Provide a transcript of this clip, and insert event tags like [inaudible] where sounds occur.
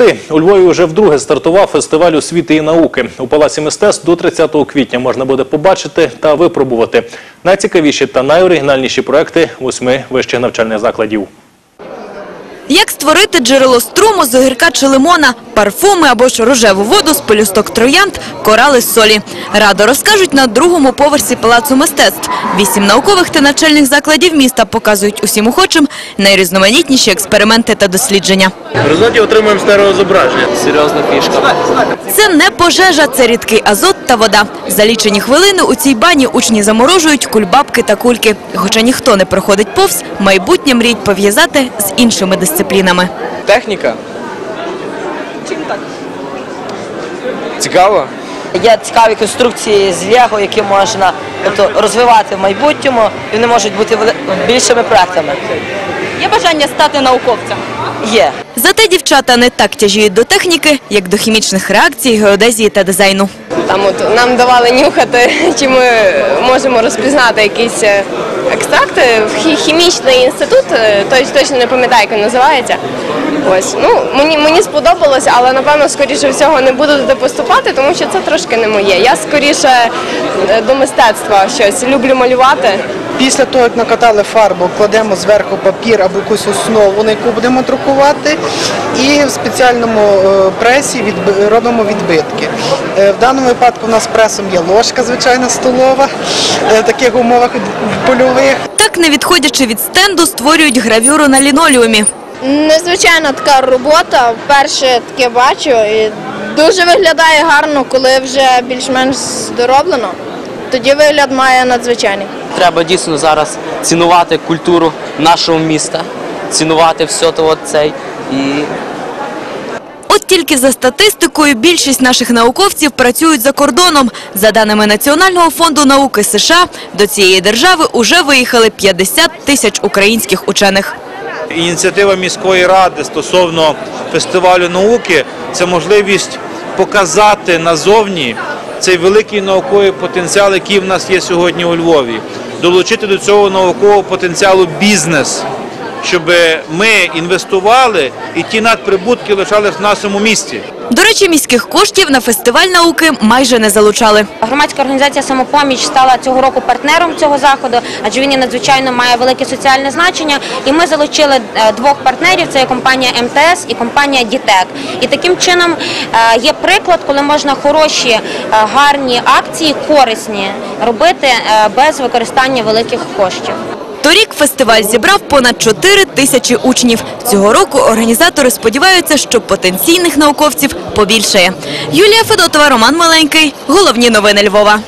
Ти у Львові вже вдруге стартував фестиваль освіти і науки. У Палаці мистецтв до 30 квітня можна буде побачити та випробувати найцікавіші та найоригінальніші проекти восьми вищих навчальних закладів. Як створити джерело струму з огірка чи лимона, парфуми або ж рожеву воду з пелюсток троянд, корали з солі. Радо розкажуть на другому поверсі Палацу мистецтв. Вісім наукових та навчальних закладів міста показують усім охочим найрізноманітніші експерименти та дослідження. В результаті отримуємо стереозображення. серйозна фішка. Це не пожежа, це рідкий азот та вода. За лічені хвилини у цій бані учні заморожують кульбабки та кульки. Хоча ніхто не проходить повз, майбутнє мріють пов'язати з іншими дисциплінами. Техніка. Чим так? Цікаво. Є цікаві конструкції з Лего, які можна тобто, розвивати в майбутньому, і вони можуть бути більшими проектами. Є бажання стати науковцем. Є. Зате дівчата не так тяжіють до техніки, як до хімічних реакцій, геодезії та дизайну. Там от нам давали нюхати, [laughs] чи ми можемо розпізнати якісь е, екстракти. В хімічний інститут, е, точно не пам'ятаю, як він називається. Ось ну мені мені сподобалось, але напевно скоріше всього не буду туди поступати, тому що це трошки не моє. Я скоріше е, до мистецтва щось люблю малювати. Після того, як накатали фарбу, кладемо зверху папір або якусь основу, на яку будемо друкувати, і в спеціальному е, пресі робимо відбитки. В даному випадку у нас пресом є ложка, звичайно, столова, в таких умовах польових. Так, не відходячи від стенду, створюють гравюру на лінолеумі. Незвичайна така робота. Вперше таке бачу і дуже виглядає гарно, коли вже більш-менш здороблено. Тоді вигляд має надзвичайний. Треба дійсно зараз цінувати культуру нашого міста, цінувати все то от цей і От тільки за статистикою більшість наших науковців працюють за кордоном. За даними Національного фонду науки США, до цієї держави уже виїхали 50 тисяч українських учених. Ініціатива міської ради стосовно фестивалю науки це можливість показати назовні цей великий науковий потенціал, який в нас є сьогодні у Львові, долучити до цього наукового потенціалу бізнес, щоб ми інвестували і ті надприбутки лишались в нашому місті. До речі, міських коштів на фестиваль науки майже не залучали. Громадська організація самопоміч стала цього року партнером цього заходу, адже він надзвичайно має велике соціальне значення. І ми залучили е, двох партнерів: це є компанія МТС і компанія Дітек. І таким чином е, є приклад, коли можна хороші, е, гарні акції, корисні робити без використання великих коштів. Торік фестиваль зібрав понад 4 тисячі учнів. Цього року організатори сподіваються, що потенційних науковців побільшає. Юлія Федотова, Роман Маленький. Головні новини Львова.